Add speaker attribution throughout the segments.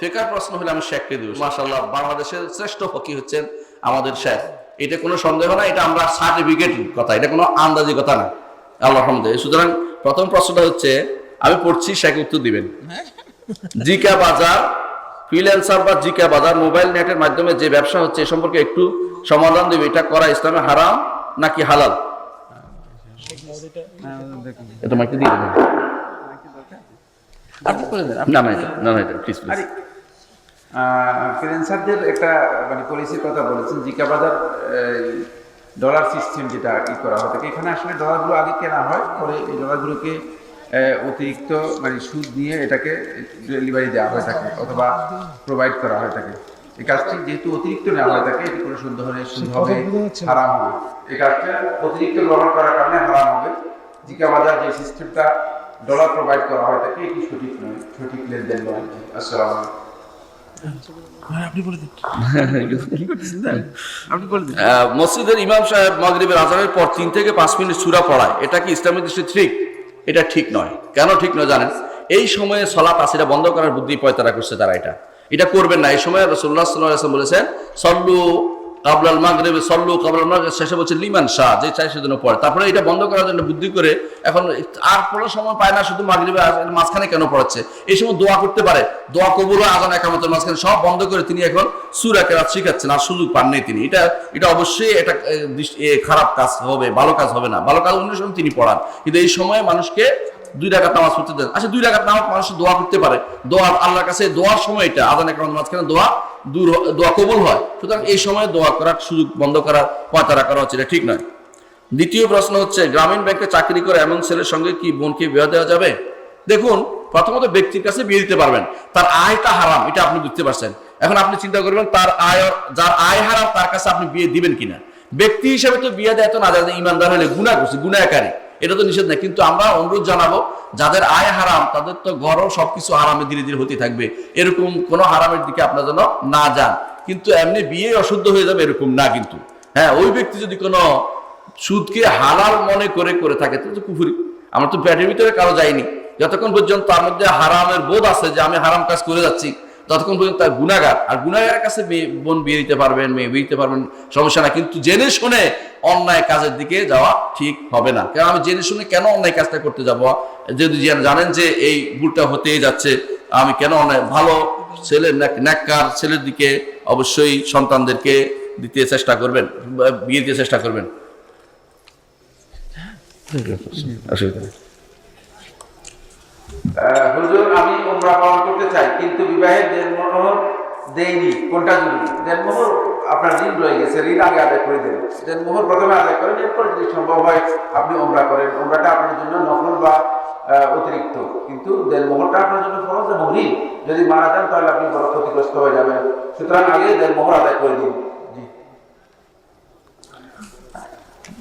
Speaker 1: ফেকার প্রশ্ন হলে আমি শেখকে দিব। মাশাল্লাহ বাংলাদেশের শ্রেষ্ঠ ফকি হচ্ছেন আমাদের শেখ। এটা কোনো সন্দেহ না, এটা আমরা সার্টিফিকেট কথা, এটা কোনো আন্দাজি কথা না। আল্লাহ রহমদে সুতরাং প্রথম প্রশ্নটা হচ্ছে, আমি পড়ছি, শেখ উত্তর দিবেন। জিকা বাজার, ফ্রিল্যান্সার বা জিকা বাজার, মোবাইল নেটের মাধ্যমে যে ব্যবসা হচ্ছে, এ সম্পর্কে একটু সমাধান দেবে। এটা করা ইসলামে হারাম নাকি হালাল? এটা মাইকে দিয়ে দেবেন। আপনি করে দেন না না না না প্লিজ প্লিজ
Speaker 2: ফ্রিল্যান্সারদের একটা মানে পলিসির কথা বলেছেন জিকা বাজার ডলার সিস্টেম যেটা ই করা হয় থাকে এখানে আসলে ডলারগুলো আগে কেনা হয় পরে এই ডলারগুলোকে অতিরিক্ত মানে সুদ নিয়ে এটাকে ডেলিভারি দেওয়া হয়ে থাকে অথবা প্রোভাইড করা হয় থাকে এই কাজটি যেহেতু অতিরিক্ত নেওয়া হয় থাকে এটি কোনো সুদ সুদ হবে হারাম হবে। এই কাজটা অতিরিক্ত গ্রহণ করার কারণে হারাম হবে। জিকা বাজার যে সিস্টেমটা ডলার প্রোভাইড করা হয় থাকে এটি সঠিক নয় সঠিক লেনদেন নয় আসসালামু
Speaker 1: মসজিদের ইমাম সাহেব মাগরিবের আজানের পর তিন থেকে পাঁচ মিনিট সুরা পড়ায়। এটা কি ইসলামের দৃষ্টি ঠিক? এটা ঠিক নয়। কেন ঠিক নয় জানেন? এই সময়ে সলাত আসিরা বন্ধ করার বুদ্ধি পয়তারা করছে তারা এটা। এটা করবেন না। এই সময় রসুল্লাহ সাল্লাহ বলেছেন সল্লু কাবলাল মাগরেবে সল্লু কাবলাল মাগরেব শেষে বলছে লিমান শাহ, যে চাই সেজন্য পড়ে। তারপরে এটা বন্ধ করার জন্য বুদ্ধি করে এখন আর পড়ার সময় পায় না, শুধু মাগরিবে মাঝখানে কেন পড়াচ্ছে? এই সময় দোয়া করতে পারে। দোয়া কবুল আজান একামতের মাঝখানে। সব বন্ধ করে তিনি এখন সুরা কেরাত শিখাচ্ছেন, আর সুযোগ পান নেই তিনি। এটা এটা অবশ্যই এটা খারাপ কাজ হবে, ভালো কাজ হবে না। ভালো কাজ অন্য সময় তিনি পড়ান। কিন্তু এই সময় মানুষকে দুই রাকাত নামাজ পড়তে দেন। আচ্ছা দুই রাকাত নামাজ মানুষ দোয়া করতে পারে। দোয়া আল্লাহর কাছে দোয়ার সময় এটা। আদান একরাম মাঝখানে দোয়া দূর দোয়া কবুল হয়। সুতরাং এই সময় দোয়া করার সুযোগ বন্ধ করা পয়তারা করা হচ্ছে, এটা ঠিক নয়। দ্বিতীয় প্রশ্ন হচ্ছে, গ্রামীণ ব্যাংকে চাকরি করে এমন ছেলের সঙ্গে কি বোনকে বিয়ে দেওয়া যাবে? দেখুন, প্রথমত ব্যক্তির কাছে বিয়ে দিতে পারবেন। তার আয়টা হারাম, এটা আপনি বুঝতে পারছেন। এখন আপনি চিন্তা করবেন, তার আয় যার আয় হারাম, তার কাছে আপনি বিয়ে দিবেন কিনা? ব্যক্তি হিসেবে তো বিয়ে দেয় তো না যাদের ইমানদার হলে গুণা করছে গুণাকারী এটা তো নিষেধ নাই, কিন্তু আমরা অনুরোধ জানাব, যাদের আয় হারাম, তাদের তো ঘরও সবকিছু হারামে ধীরে ধীরে হতে থাকবে। এরকম কোনো হারামের দিকে আপনার যেন না যান। কিন্তু এমনি বিয়ে অশুদ্ধ হয়ে যাবে এরকম না কিন্তু। হ্যাঁ ওই ব্যক্তি যদি কোনো সুদকে হালাল মনে করে করে থাকে তো কুফুরি। আমরা তো পেটের ভিতরে কারও যাইনি। যতক্ষণ পর্যন্ত তার মধ্যে হারামের বোধ আছে যে আমি হারাম কাজ করে যাচ্ছি ততক্ষণ পর্যন্ত তার গুণাগার আর গুণাগারের কাছে বোন বিয়ে দিতে পারবেন মেয়ে বিয়ে দিতে পারবেন সমস্যা না কিন্তু জেনে শুনে অন্যায় কাজের দিকে যাওয়া ঠিক হবে না। কারণ আমি জেনে শুনে কেন অন্যায় কাজটা করতে যাব? যদি জেনে- জানেন যে এই ভুলটা হতেই যাচ্ছে আমি কেন অন্যায় ভালো ছেলে ন্যাক্কার ছেলের দিকে অবশ্যই সন্তানদেরকে দিতে চেষ্টা করবেন বিয়ে দিতে চেষ্টা করবেন। অসুবিধা
Speaker 2: হুজুর আমি উমরা পালন করতে চাই, কিন্তু বিবাহের দেনমোহর দেয়নি, কোনটা জরুরি? দেনমোহর আপনার ঋণ রয়ে গেছে, ঋণ আগে আদায় করে দেন। দেনমোহর প্রথমে আদায় করেন, এরপর যদি সম্ভব হয় আপনি উমরা করেন। উমরাটা আপনার জন্য নফল বা অতিরিক্ত, কিন্তু দেনমোহরটা আপনার জন্য ফরজ এবং ঋণ। যদি মারা যান, তাহলে আপনি বড় ক্ষতিগ্রস্ত হয়ে যাবেন। সুতরাং আগে দেনমোহর আদায় করে দিন।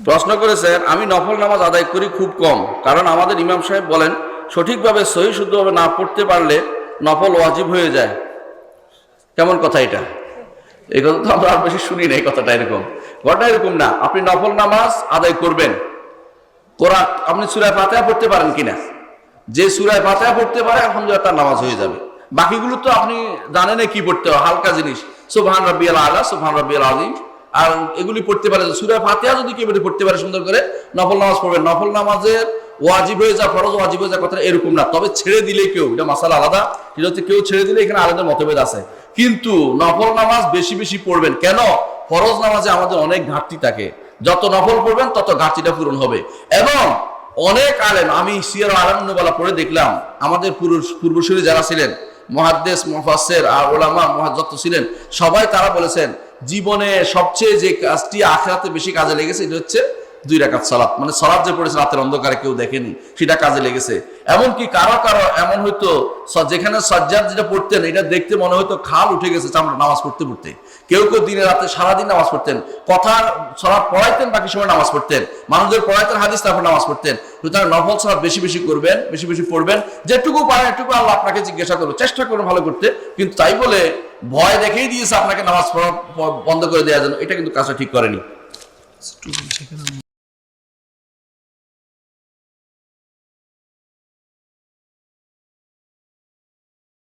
Speaker 1: প্রশ্ন করেছেন আমি নফল নামাজ আদায় করি খুব কম, কারণ আমাদের ইমাম সাহেব বলেন সঠিকভাবে সহি শুদ্ধভাবে না পড়তে পারলে নফল ওয়াজিব হয়ে যায়। কেমন কথা এটা? এই কথা তো আমরা আর বেশি শুনি না, এই কথাটা এরকম। ঘটনা এরকম না, আপনি নফল নামাজ আদায় করবেন। কোরআন, আপনি সুরায় ফাতেহা পড়তে পারেন কিনা? যে সুরায় ফাতেহা পড়তে পারে, আলহামদুলিল্লাহ তার নামাজ হয়ে যাবে। বাকিগুলো তো আপনি জানেন কি পড়তে হবে হালকা জিনিস। সুবহান রাব্বিয়াল আলা, সুবহান রাব্বিয়াল আযীম। আর এগুলি পড়তে পারে সুরায় ফাতিহা যদি কেউ পড়তে পারে সুন্দর করে, নফল নামাজ পড়বেন। নফল নামাজের ওয়াজিব হয়ে যা ফরজ ওয়াজিব হয়ে যা কথা এরকম না। তবে ছেড়ে দিলে কেউ, এটা মাসাল আলাদা, সেটা হচ্ছে কেউ ছেড়ে দিলে এখানে আলাদা মতভেদ আছে। কিন্তু নফল নামাজ বেশি বেশি পড়বেন। কেন? ফরজ নামাজে আমাদের অনেক ঘাটতি থাকে। যত নফল পড়বেন, তত ঘাটতিটা পূরণ হবে। এবং অনেক আলেম, আমি সিয়ার আলমনুবালা পড়ে দেখলাম, আমাদের পুরুষ পূর্বসূরি যারা ছিলেন মহাদ্দেশ মুফাসসির আর ওলামা মহাজত ছিলেন, সবাই তারা বলেছেন, জীবনে সবচেয়ে যে কাজটি আখেরাতে বেশি কাজে লেগেছে এটা হচ্ছে দুই রাকাত সালাত। মানে সালাত যে পড়েছে, রাতের অন্ধকারে কেউ দেখেনি, সেটা কাজে লেগেছে। এমনকি কারও কারও এমন হয়তো যেখানে সজ্জাদ যেটা পড়তেন, এটা দেখতে মনে হয়তো খাল উঠে গেছে চামড়া নামাজ পড়তে পড়তে। কেউ কেউ দিনে রাতে সারাদিন নামাজ পড়তেন কথা সলাপ পড়াইতেন, বাকি সময় নামাজ পড়তেন, মানুষদের পড়াইতেন, হাদিস তারপর নামাজ পড়তেন। সুতরাং নফল সালাত বেশি বেশি করবেন, বেশি বেশি পড়বেন, যেটুকু পারেন এটুকু আল্লাহ আপনাকে জিজ্ঞাসা করব, চেষ্টা করুন ভালো করতে, কিন্তু তাই বলে ভয় দেখেই দিয়েছে আপনাকে নামাজ পড়া বন্ধ করে দেওয়ার জন্য, এটা কিন্তু কাজটা ঠিক করেনি।